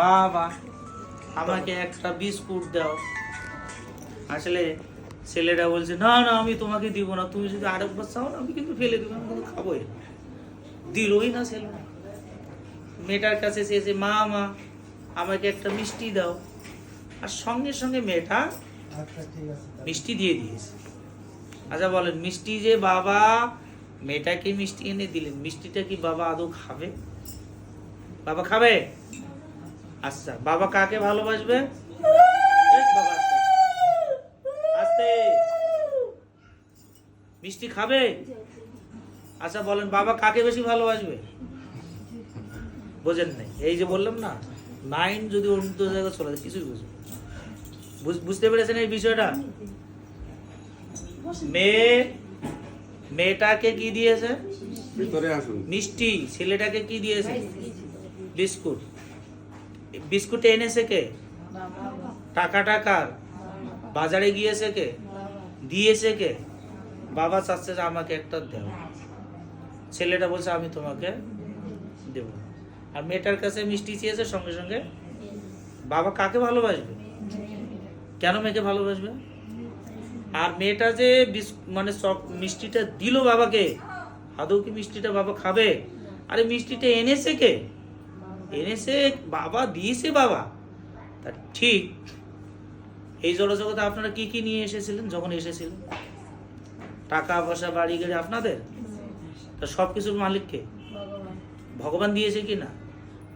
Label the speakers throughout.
Speaker 1: বাবা, আমাকে একটা বিস্কুট দাও। আসলে ছেলেটা বলছে, না না, আমি তোমাকে দিব না, তুমি যদি আরেকবার চাও না, আমি কিন্তু ফেলে দেবো, আমি খাবোই। দিলই না ছেলে। মেয়েটার কাছে চেয়েছে মা মা, আমাকে একটা মিষ্টি দাও। আর সঙ্গে সঙ্গে মেয়েটা মিষ্টি দিয়ে দিয়েছে। আচ্ছা বলেন, মিষ্টি যে বাবা মেয়েটাকে মিষ্টি এনে দিলেন? মিষ্টিটা কি বাবা আদৌ খাবে? বাবা খাবে? আচ্ছা বাবা কাকে ভালোবাসবে? আস্তে। মিষ্টি খাবে? আচ্ছা বলেন বাবা কাকে বেশি ভালোবাসবে? বোঝেন নাই। এই যে বললাম না মাইন্ড যদি অন্য জায়গায় চলে যায় কিছুই বুঝবে বুঝ- বুঝতে পেরেছেন এই বিষয়টা? মেয়ে মেয়েটাকে কি দিয়েছে? মিষ্টি ছেলেটাকে কি দিয়েছে। বিস্কুট। বিস্কুট এনেছে কে? টাকা টাকার বাজারে গিয়েছে কে? দিয়েছে কে? বাবা চাচ্ছে যে আমাকে একটা দেও। ছেলেটা বলছে, আমি তোমাকে দেব আর মেয়েটার কাছে মিষ্টি চেয়েছে সঙ্গে সঙ্গে। বাবা কাকে ভালোবাসবে? কেন মেয়েকে ভালোবাসবে? আর মেয়েটা যে মানে সব মিষ্টিটা দিল বাবাকে, আদৌ কি মিষ্টিটা বাবা খাবে? আরে মিষ্টিটা এনেছে কে? এনেছে, বাবা দিয়েছে বাবা। তা ঠিক, এই জড়জগতে আপনারা কি কি নিয়ে এসেছিলেন যখন এসেছিলেন? টাকা পয়সা বাড়ি গাড়ি আপনাদের? তা সব কিছুর মালিককে? ভগবান দিয়েছে কি না?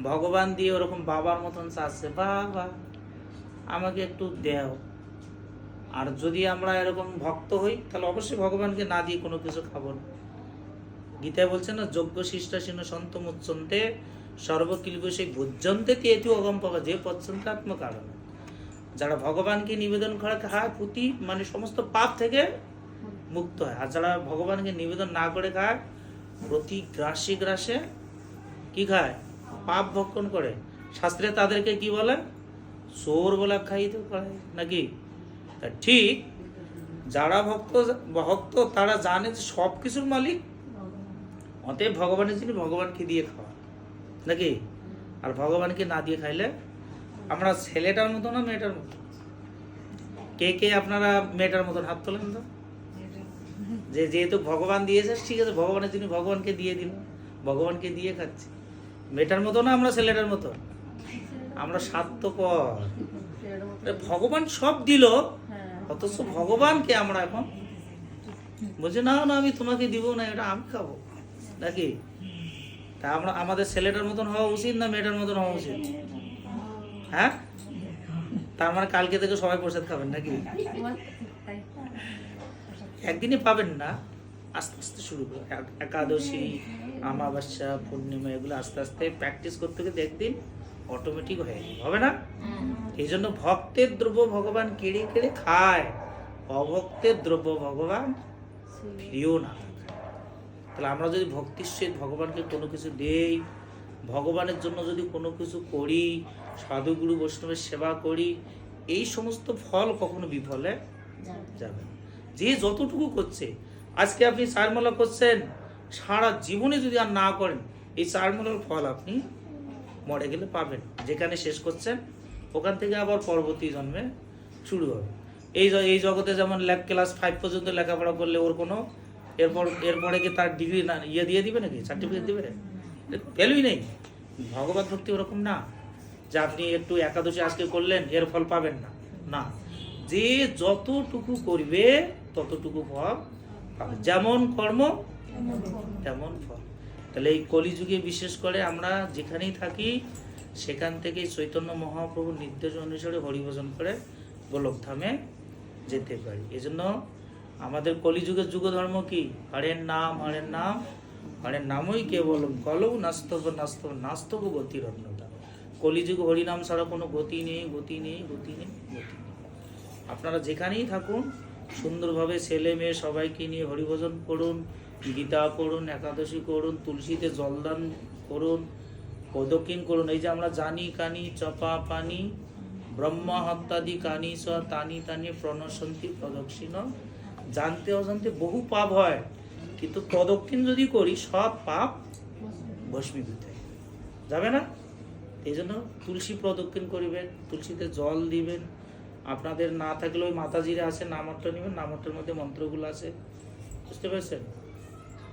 Speaker 1: ভগবান দিয়ে ওরকম বাবার মতন চাচ্ছে, বাবা, আমাকে একটু দেও। আর যদি আমরা এরকম ভক্ত হই, তাহলে অবশ্যই ভগবানকে না দিয়ে কোনো কিছু খাব না। গীতায় বলছে না যোগ্য শিষ্টাসীন সন্ত মুচ্ছন্তে সর্বকিলব সেই ভোজ্যন্তে তেতু অগম পাওয়া যে পচ্ছন্তে আত্মকারণ যারা ভগবানকে নিবেদন করে খায় প্রতি মানে সমস্ত পাপ থেকে মুক্ত হয়। আর যারা ভগবানকে নিবেদন না করে খায় প্রতি গ্রাসে গ্রাসে কি খায়? পাপ ভক্ষণ করে। শাস্ত্রে তাদেরকে কি বলে? চোর বলা খাইতে পারে নাকি? ঠিক, যারা ভক্ত ভক্ত, তারা জানে যে সব কিছুর মালিক। অতএব ভগবানের যিনি ভগবানকে দিয়ে খাওয়া। নাকি? আর ভগবানকে না দিয়ে খাইলে? আমরা ছেলেটার মতো না মেয়েটার মতো? কে কে আপনারা মেয়েটার মতন হাত তোলেন তো? যে যেহেতু ভগবান দিয়েছে ঠিক আছে ভগবানের যিনি ভগবানকে দিয়ে দিল ভগবানকে দিয়ে খাচ্ছি। মেয়েটার মতো না আমরা ছেলেটার মতো? আমরা স্বার্থপর। ভগবান সব দিল অথচ ভগবানকে আমরা এখন বলছি না না আমি তোমাকে দিব না এটা আমি খাব। নাকি? তা আমরা, আমাদের ছেলেটার মতন হওয়া উচিত না মেয়েটার মতন হওয়া উচিত? হ্যাঁ? তার মানে কালকে থেকে সবাই প্রসাদ খাবেন নাকি? একদিনই পাবেন না। আস্তে আস্তে শুরু করো। একাদশী আমাবস্যা পূর্ণিমা, এগুলো আস্তে আস্তে প্র্যাকটিস করতে গিয়ে একদিন অটোমেটিক হয়ে যাবে। হবে না? এই জন্য ভক্তের দ্রব্য ভগবান কেড়ে কেড়ে খায়। অভক্তের দ্রব্য ভগবান ফিরিও না। তাহলে আমরা যদি ভক্তির সহিত ভগবানকে কোনো কিছু দেই ভগবানের জন্য যদি কোনো কিছু করি সাধুগুরু বৈষ্ণবের সেবা করি এই সমস্ত ফল কখনো বিফলে যাবে না। যে যতটুকু করছে আজকে আপনি চারমালা করছেন সারা জীবনে যদি আর না করেন এই চারমালার ফল আপনি মরে গেলে পাবেন। যেখানে শেষ করছেন ওখান থেকে আবার পরবর্তী জন্মে শুরু হবে। এই এই জগতে যেমন ক্লাস ফাইভ পর্যন্ত লেখাপড়া করলে ওর কোনো এরপর, এরপরে কি তার ডিগ্রি না ইয়ে দিয়ে দিবে নাকি? সার্টিফিকেট দিবে? ভ্যালুই নেই। ভগবত ভক্তি ওরকম না। যে আপনি একটু একাদশী আজকে করলেন, এর ফল পাবেন না। না। যে যতটুকু করবে, ততটুকু ফল যেমন কর্ম, তেমন ফল। তাহলে এই কলিযুগে বিশেষ করে আমরা যেখানেই থাকি, সেখান থেকে চৈতন্য মহাপ্রভুর নির্দেশ অনুসারে হরিভজন করে গোলকধামে যেতে পারি। এজন্য আমাদের কলিযুগের যুগ ধর্ম কি? হরের নাম হরের নাম, হরের নামই কেবল কলৌ নাস্তব নাস্তব নাস্তব গতির অন্যতা কলিযুগ হরিনাম ছাড়া কোনো গতি নেই গতি নেই গতি নেই গতি নেই। আপনারা যেখানেই থাকুন, সুন্দরভাবে ছেলে মেয়ে সবাইকে নিয়ে হরিভজন করুন, গীতা করুন, একাদশী করুন, তুলসীতে জলদান করুন প্রদক্ষিণ করুন। এই যে আমরা জানি, কানি, চপা, পানি, ব্রহ্মা, হত্যাদি, কানি স তানি তানি, প্রণশন্তি, প্রদক্ষিণ জানতে অজান্তে বহু পাপ হয়। কিন্তু প্রদক্ষিণ যদি করি, সব পাপ ভস্মীভূত যাবে না? এই জন্য তুলসী প্রদক্ষিণ করিবেন, তুলসীতে জল দিবেন। আপনাদের না থাকলে ওই মাতাজিরা আছে নামটা নেবেন নামটার মধ্যে মন্ত্রগুলো আছে। বুঝতে পারছেন?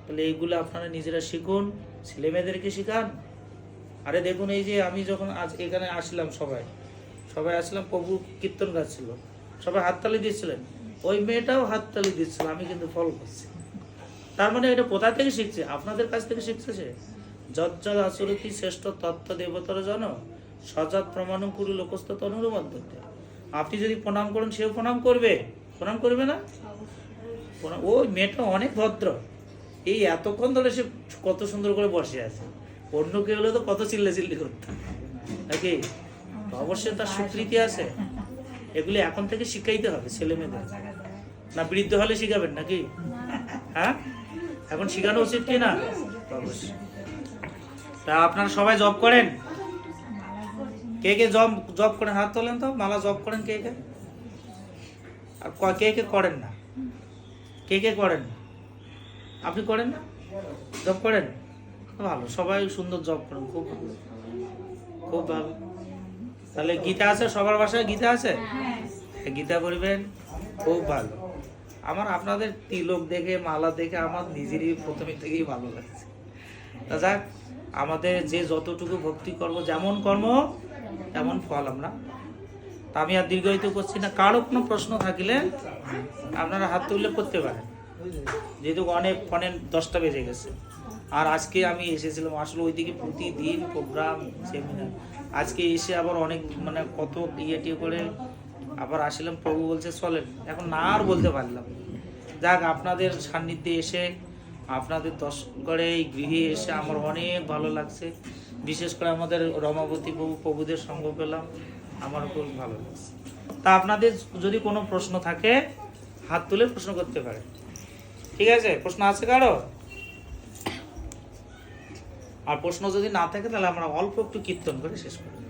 Speaker 1: তাহলে এইগুলো আপনারা নিজেরা শিখুন ছেলে মেয়েদেরকে শিখান। আরে দেখুন, এই যে আমি যখন আজ এখানে আসলাম সবাই সবাই আসলাম, প্রভু কীর্তন গাচ্ছিল। সবাই হাততালি দিচ্ছিলেন ওই মেয়েটাও হাত হাততালি দিচ্ছিল, আমি কিন্তু ফল করছি। তার মানে এটা কোথা থেকে শিখছে? আপনাদের কাছ থেকে শিখছে সে? যজ্জদ আচরতি শ্রেষ্ঠ তত্ত্ব দেবতর জন সজাত প্রমাণ কুরু লোকস্থ আপনি যদি প্রণাম করেন, সেও প্রণাম করবে। প্রণাম করবে না? ওই মেয়েটা অনেক ভদ্র। এই এতক্ষণ ধরে সে কত সুন্দর করে বসে আছে। অন্য কেউ হলে তো কত চিল্লা চিল্লি করতাম নাকি অবশ্যই তার স্বীকৃতি আছে। এগুলি এখন থেকে শিখাইতে হবে ছেলে মেয়েদের না বৃদ্ধ হলে শিখাবেন নাকি? হ্যাঁ? এখন শেখানো উচিত কি না? অবশ্যই। তা আপনারা সবাই জব করেন? কে কে জব জব করেন? হাত তোলেন তো। মালা জব করেন কে কে? আর কে কে করেন না? কে কে করেন? না আপনি করেন না? জব করেন? ভালো সবাই সুন্দর জব করেন খুব ভালো। খুব ভালো। তাহলে গীতা আছে? সবার বাসায় গীতা আছে? গীতা করবেন খুব ভালো। আমার আপনাদের তিলক দেখে, মালা দেখে আমার নিজেরই প্রথমে থেকেই ভালো লাগছে। তা যাক, আমাদের যে যতটুকু ভক্তি করব, যেমন কর্ম, তেমন ফল আমরা। তা আমি আর দীর্ঘায়িত করছি না। কারও কোনো প্রশ্ন থাকলে আপনারা হাত তুলে করতে পারেন। যেহেতু অনেক ফোনে দশটা বেজে গেছে। আর আজকে আমি এসেছিলাম, আসলে ওইদিকে প্রতিদিন প্রোগ্রাম সেমিনার আজকে এসে আবার অনেক মানে কত ইয়ে টিয়ে করে আবার আসলাম, প্রভু বলছে, চলেন। এখন না আর বলতে পারলাম। যাক, আপনাদের সান্নিধ্যে এসে, আপনাদের দর্শকরে এই গৃহে এসে আমার অনেক ভালো লাগছে। বিশেষ করে আমাদের রমাবতী প্রভু, প্রভুদের সঙ্গ পেলাম। আমার খুব ভালো লাগছে। তা আপনাদের যদি কোনো প্রশ্ন থাকে, হাত তুলে প্রশ্ন করতে পারে। ঠিক আছে? প্রশ্ন আছে কারও? আর প্রশ্ন যদি না থাকে, তাহলে আমরা অল্প একটু কীর্তন করে শেষ করি